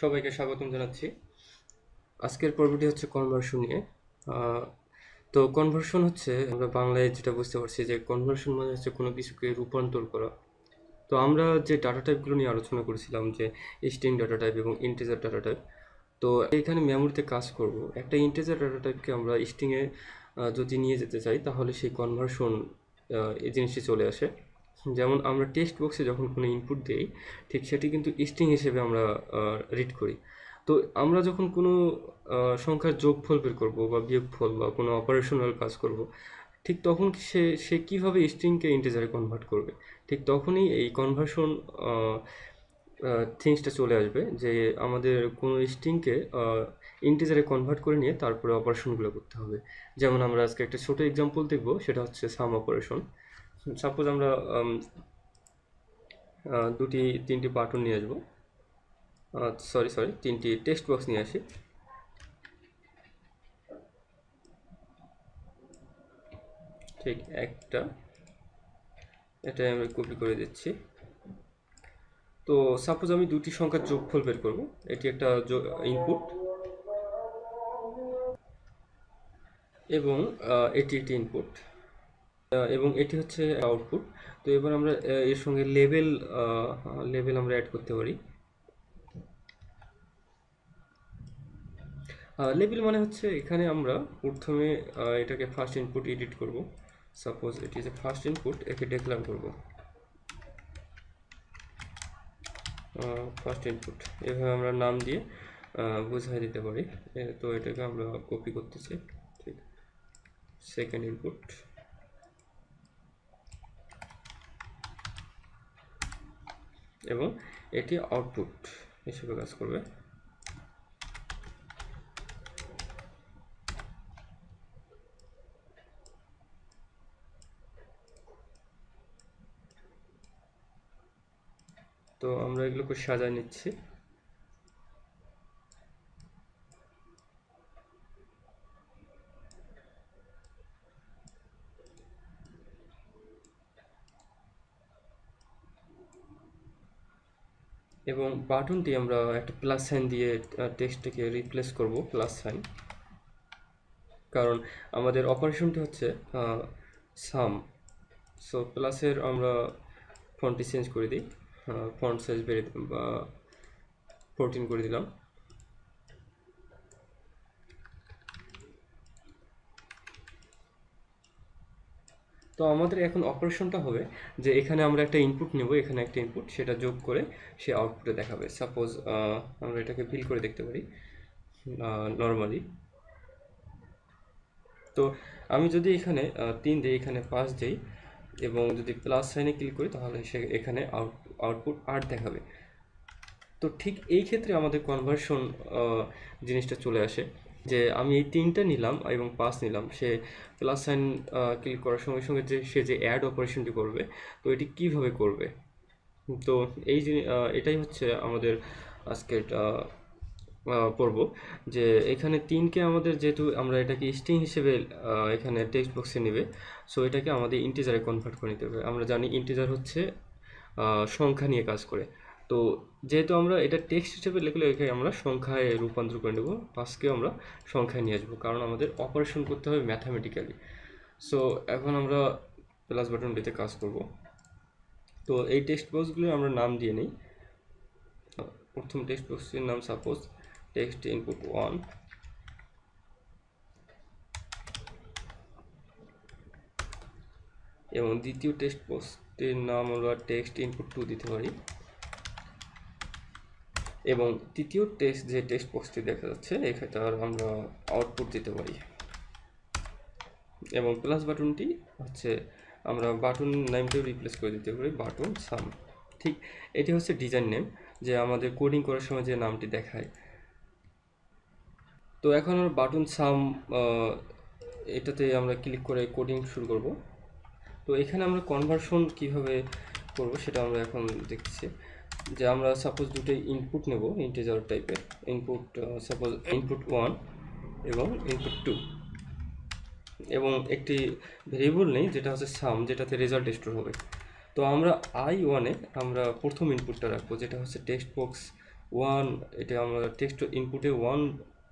সবাইকে স্বাগতম জানাচ্ছি। আজকের পর্বটি হচ্ছে কনভার্সন নিয়ে। তো কনভার্সন হচ্ছে, আমরা বাংলায় যেটা বুঝতে পারছি যে কনভার্সন মানে হচ্ছে কোনো কিছুকে রূপান্তর করা। তো আমরা যে ডাটা টাইপগুলো নিয়ে আলোচনা করেছিলাম যে স্ট্রিং ডাটা টাইপ এবং ইন্টিজার ডাটা টাইপ তো এখানে মেমোরিতে কাজ করব। একটা ইন্টিজার ডাটা টাইপকে আমরা স্ট্রিংয়ে যদি নিয়ে যেতে চাই, তাহলে সেই কনভার্সন এই জিনিসটি চলে আসে। যেমন আমরা টেক্সট বক্সে যখন কোনো ইনপুট দিই, ঠিক সেটি কিন্তু স্ট্রিং হিসেবে আমরা রিড করি। তো আমরা যখন কোনো সংখ্যার যোগফল বের করব বা বিয়োগফল বা কোনো অপারেশনাল কাজ করব, ঠিক তখন সে সে কীভাবে স্ট্রিংকে ইন্টিজারে কনভার্ট করবে? ঠিক তখনই এই কনভার্সন থিংসটা চলে আসবে যে আমাদের কোনো স্ট্রিংকে ইন্টিজারে কনভার্ট করে নিয়ে তারপরে অপারেশনগুলো করতে হবে। যেমন আমরা আজকে একটা ছোট এক্সাম্পল দেখব, সেটা হচ্ছে সাম অপারেশন সাপোজ আমরা দুটি, তিনটি বাটন নিয়ে আসব। সরি সরি তিনটি টেক্সট বক্স নিয়ে আসি। ঠিক একটা এটাই আমি কপি করে দিচ্ছি। তো সাপোজ আমি দুটি সংখ্যার যোগফল বের করব। এটি একটা ইনপুট এবং এটি একটি ইনপুট এবং এটি হচ্ছে আউটপুট তো এবার আমরা এর সঙ্গে লেভেল লেভেল আমরা অ্যাড করতে পারি। লেভেল মানে হচ্ছে এখানে আমরা প্রথমে এটাকে ফার্স্ট ইনপুট এডিট করব। সাপোজ এটি যে ফার্স্ট ইনপুট একে ডেক্লার করব। ফার্স্ট ইনপুট এভাবে আমরা নাম দিয়ে বুঝাই দিতে পারি। তো এটাকে আমরা কপি করতেছি। ঠিক। সেকেন্ড ইনপুট এবং এটি আউটপুট হিসেবে কাজ করবে। তো আমরা এগুলোকে সাজায় নিচ্ছি। এবং বাটনটি আমরা একটা প্লাস সাইন দিয়ে টেক্সটটাকে রিপ্লেস করব প্লাস সাইন কারণ আমাদের অপারেশনটি হচ্ছে সাম সো প্লাসের আমরা ফন্টটি চেঞ্জ করে দিই। ফন্ট সাইজ বেড়ে ফোরটিন করে দিলাম। তো আমাদের এখন অপারেশনটা হবে যে এখানে আমরা একটা ইনপুট নেব, এখানে একটা ইনপুট সেটা যোগ করে সে আউটপুটে দেখাবে। সাপোজ আমরা এটাকে ফিল করে দেখতে পারি নর্মালি তো আমি যদি এখানে তিন দিই এখানে পাঁচ দিই এবং যদি প্লাস সাইনে ক্লিক করি, তাহলে সে এখানে আউট আউটপুট আট দেখাবে। তো ঠিক এই ক্ষেত্রে আমাদের কনভার্সন জিনিসটা চলে আসে। যে আমি এই তিনটা নিলাম এবং পাঁচ নিলাম। সে প্লাস সাইন ক্লিক করার সঙ্গে সঙ্গে যে সে যে অ্যাড অপারেশনটি করবে, তো এটি কীভাবে করবে? তো এই এটাই হচ্ছে আমাদের আজকের পড়ব যে এখানে তিনকে আমাদের যেহেতু আমরা এটাকে স্ট্রিং হিসেবে এখানে টেক্সট বক্সে নেবে সো এটাকে আমাদের ইন্টিজারে কনভার্ট করে নিতে হবে। আমরা জানি ইন্টিজার হচ্ছে সংখ্যা নিয়ে কাজ করে। তো যেহেতু আমরা এটা টেক্সট হিসেবে লিখলে এখানে আমরা সংখ্যায় রূপান্তর করে নেব পাঁচকেও আমরা সংখ্যায় নিয়ে আসব, কারণ আমাদের অপারেশন করতে হবে ম্যাথামেটিক্যালি সো এখন আমরা প্লাস বাটনটিতে কাজ করব। তো এই টেক্সট বক্সগুলো আমরা নাম দিয়ে নিই। প্রথম টেক্সট বক্সটির নাম সাপোজ টেক্সট ইনপুট ওয়ান এবং দ্বিতীয় টেক্সট বক্সটির নাম আমরা টেক্সট ইনপুট টু দিতে পারি। এবং তৃতীয় টেস্ট যে টেস্ট বক্সটি দেখা যাচ্ছে, এখানে আমরা আউটপুট দিতে পারি। এবং প্লাস বাটনটি হচ্ছে আমরা বাটন নেমটাও রিপ্লেস করে দিতে পারি বাটন সাম ঠিক, এটি হচ্ছে ডিজাইন নেম যে আমাদের কোডিং করার সময় যে নামটি দেখায়। তো এখন বাটন সাম এটাতে আমরা ক্লিক করে কোডিং শুরু করব। তো এখানে আমরা কনভার্সন কীভাবে করব সেটা আমরা এখন দেখছি। যে আমরা সাপোজ দুটো ইনপুট নেব ইন্টিজার টাইপের ইনপুট সাপোজ ইনপুট ওয়ান এবং ইনপুট টু এবং একটি ভেরিয়েবল নেই, যেটা হচ্ছে সাম যেটাতে রেজাল্ট স্টোর হবে। তো আমরা আই ওয়ানে আমরা প্রথম ইনপুটটা রাখব, যেটা হচ্ছে টেক্সট বক্স ওয়ান এটা আমরা টেক্সট ইনপুটে ওয়ান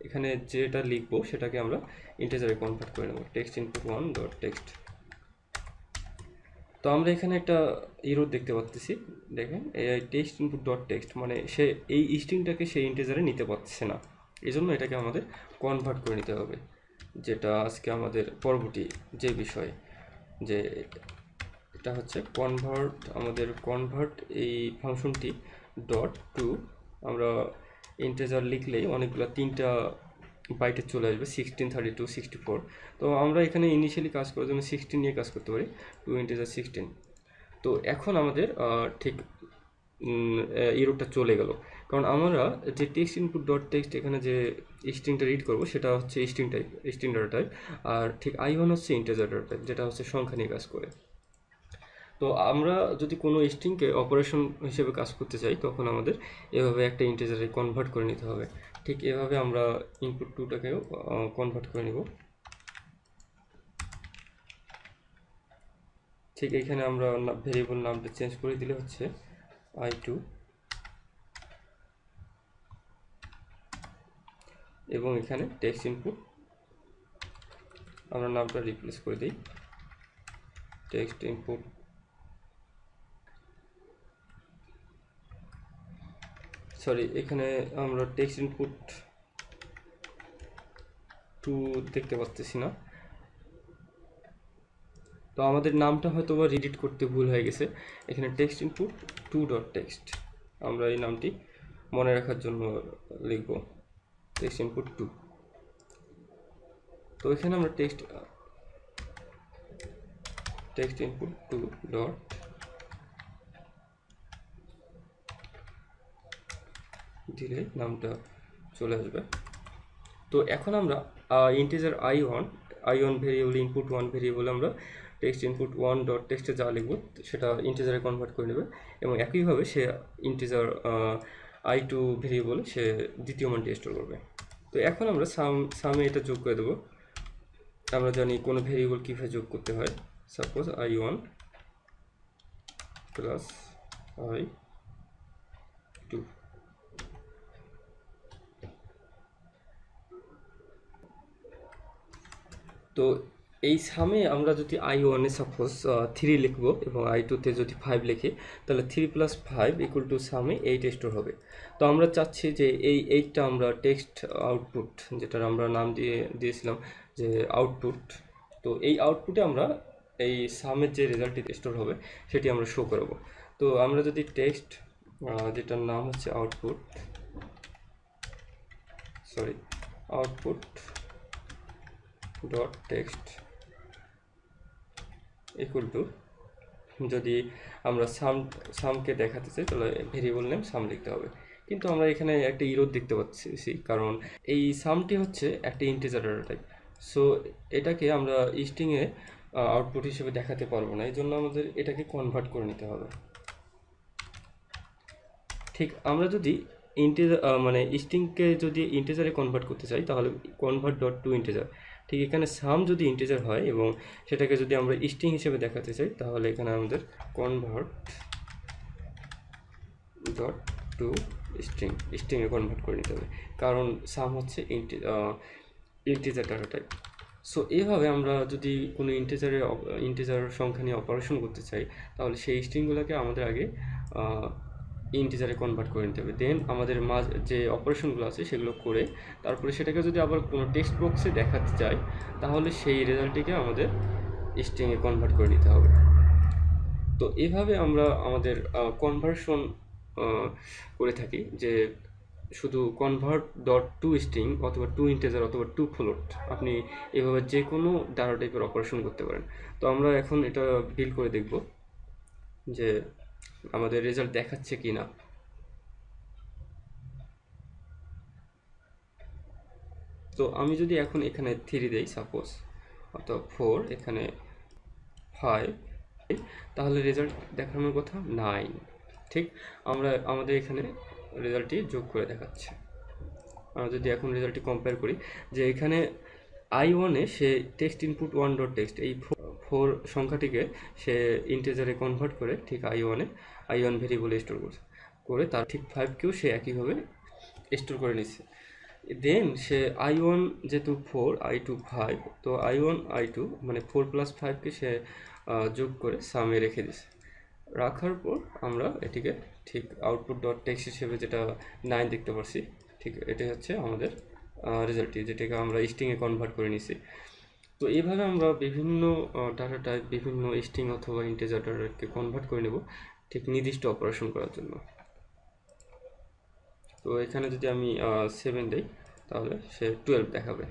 এখানে যেটা লিখব, সেটাকে আমরা ইন্টিজারে কনভার্ট করে নেব। Text input one dot text তো আমরা এখানে একটা ইরোড দেখতে পাচ্ছি দেখেন এই টেক্সট ইনপুট ডট টেক্সট মানে সে এই স্ট্রিংটাকে সেই ইন্টিজারে নিতে পারছে না। এই জন্য এটাকে আমাদের কনভার্ট করে নিতে হবে, যেটা আজকে আমাদের পরবর্তী যে বিষয়, যে এটা হচ্ছে কনভার্ট আমাদের কনভার্ট এই ফাংশনটি ডট টু আমরা ইন্টেজার লিখলেই অনেকগুলো তিনটা বাইটে চলে আসবে sixteen thirty two sixty four তো আমরা এখানে ইনিশিয়ালি কাজ করার জন্য সিক্সটিন নিয়ে কাজ করতে পারি টু ইন্টেজার সিক্সটিন তো এখন আমাদের ঠিক ইউরোপটা চলে গেল। কারণ আমরা যে টেক্সট ইনপুট ডট টেক্সট এখানে যে স্ট্রিংটা রিড করব, সেটা হচ্ছে string type string data type আর ঠিক আই ওয়ান হচ্ছে ইন্টেজার ডাটা টাইপ যেটা হচ্ছে সংখ্যা নিয়ে কাজ করে। তো আমরা যদি কোনো স্ট্রিংকে অপারেশন হিসেবে কাজ করতে চাই, তখন আমাদের এভাবে একটা ইন্টিজারে কনভার্ট করে নিতে হবে। ঠিক এভাবে আমরা ইনপুট টুটাকেও কনভার্ট করে নিব। ঠিক এখানে আমরা ভেরিয়েবল নামটা চেঞ্জ করে দিলে হচ্ছে আই টু এবং এখানে টেক্সট ইনপুট আমরা নামটা রিপ্লেস করে দিই। টেক্সট ইনপুট সরি এখানে আমরা টেক্সট ইনপুট টু দেখতে পাচ্ছি না। তো আমাদের নামটা হয়তো বা রিডিট করতে ভুল হয়ে গেছে। এখানে text input two dot text আমরা এই নামটি মনে রাখার জন্য লিখব। টেক্সট ইনপুট টু তো এখানে আমরা text text input two dot দিলে নামটা চলে আসবে। তো এখন আমরা integer I one I one variable input one variable আমরা টেক্সট ইনপুট ওয়ান ডট টেক্সটে যা লিখব, সেটা ইন্টিজারে কনভার্ট করে নেবে এবং একইভাবে সে ইন্টিজার আই টু ভেরিয়েবলে সে দ্বিতীয় মানটি স্টোর করবে। তো এখন আমরা সাম সামে এটা যোগ করে দেবো। আমরা জানি কোনো ভেরিয়েবল কীভাবে যোগ করতে হয়। Suppose I one plus I two তো এই সামে আমরা যদি আই ওয়ানে সাপোজ থ্রি লিখব এবং আই টুতে যদি ফাইভ লিখি, তাহলে three plus five equal to same eight store হবে। তো আমরা চাচ্ছি যে এই এইটটা আমরা টেক্সট আউটপুট যেটার আমরা নাম দিয়ে, দিয়েছিলাম যে আউটপুট তো এই আউটপুটে আমরা এই সামের যে রেজাল্টটি স্টোর হবে, সেটি আমরা শো করব। তো আমরা যদি টেক্সট যেটার নাম হচ্ছে output sorry output dot text equal to যদি আমরা সাম সামকে দেখাতে চাই, তাহলে ভেরিয়েবল নেম সাম লিখতে হবে। কিন্তু আমরা এখানে একটা ইরোড দেখতে পাচ্ছি, কারণ এই সামটি হচ্ছে একটা ইন্টিজার টাইপ সো এটাকে আমরা স্ট্রিংয়ে আউটপুট হিসেবে দেখাতে পারব না। এই জন্য আমাদের এটাকে কনভার্ট করে নিতে হবে। ঠিক, আমরা যদি ইন্টিজার মানে স্ট্রিংকে যদি ইন্টিজারে কনভার্ট করতে চাই, তাহলে কনভার্ট ডট টু ইন্টিজার ঠিক, এখানে সাম যদি ইন্টিজার হয় এবং সেটাকে যদি আমরা স্ট্রিং হিসেবে দেখাতে চাই, তাহলে এখানে আমাদের কনভার্ট ডট টু স্ট্রিং স্ট্রিংয়ে কনভার্ট করে নিতে হবে। কারণ সাম হচ্ছে int integer data type so এইভাবে আমরা যদি কোনো ইন্টিজারে ইন্টিজার সংখ্যা নিয়ে অপারেশন করতে চাই, তাহলে সেই স্ট্রিংগুলোকে আমাদের আগে ইন্টিজারে কনভার্ট করে নিতে হবে। দেন আমাদের মাঝ যে অপারেশনগুলো আছে সেগুলো করে তারপরে সেটাকে যদি আবার কোনো টেক্সট বক্সে দেখাতে চাই, তাহলে সেই রেজাল্টটিকে আমাদের স্ট্রিংয়ে কনভার্ট করে নিতে হবে। তো এভাবে আমরা আমাদের কনভার্সন করে থাকি যে শুধু কনভার্ট ডট টু স্ট্রিং অথবা টু ইন্টেজার অথবা টু ফ্লোট আপনি এভাবে যে কোনো ডাটা টাইপের অপারেশন করতে পারেন। তো আমরা এখন এটা বিল করে দেখব যে আমাদের রেজাল্ট দেখাচ্ছে কি না। তো আমি যদি এখন এখানে থ্রি দেই সাপোজ অথবা ফোর এখানে ফাইভ তাহলে রেজাল্ট দেখানোর কথা নাইন ঠিক? আমরা, আমাদের এখানে রেজাল্টটি যোগ করে দেখাচ্ছে। আমরা যদি এখন রেজাল্টটি কম্পেয়ার করি, যে এখানে আই ওয়ানে সে text input one dot text এই ফোর সংখ্যাটিকে সে ইন্টেজারে কনভার্ট করে ঠিক আই ওয়ানে আই ওয়ান ভেরিয়েবলে স্টোর করছে। করে তার ঠিক ফাইভকেও সে একইভাবে স্টোর করে নিচ্ছে। দেন সে আই ওয়ান যেহেতু ফোর আই টু ফাইভ তো আই ওয়ান আই টু মানে ফোর প্লাস ফাইভকে সে যোগ করে সামে রেখে দিছে রাখার পর আমরা এটিকে ঠিক আউটপুট ডট টেক্সট হিসেবে যেটা নাইন দেখতে পারছি, ঠিক এটাই হচ্ছে আমাদের রেজাল্টটি যেটাকে আমরা স্ট্রিংয়ে কনভার্ট করে নিছি। তো এইভাবে আমরা বিভিন্ন ডাটা টাইপ বিভিন্ন স্ট্রিং অথবা ইন্টেজার ডাটাকে কনভার্ট করে নেব ঠিক নির্দিষ্ট অপারেশন করার জন্য। তো এখানে যদি আমি সেভেন দিই, তাহলে সে টুয়েলভ দেখাবে।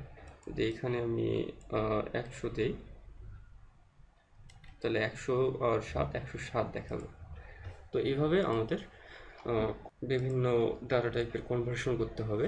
যদি এখানে আমি একশো দিই, তাহলে একশো আর সাত, একশো সাত দেখাবে। তো এইভাবে আমাদের বিভিন্ন ডাটা টাইপের কনভার্সন করতে হবে।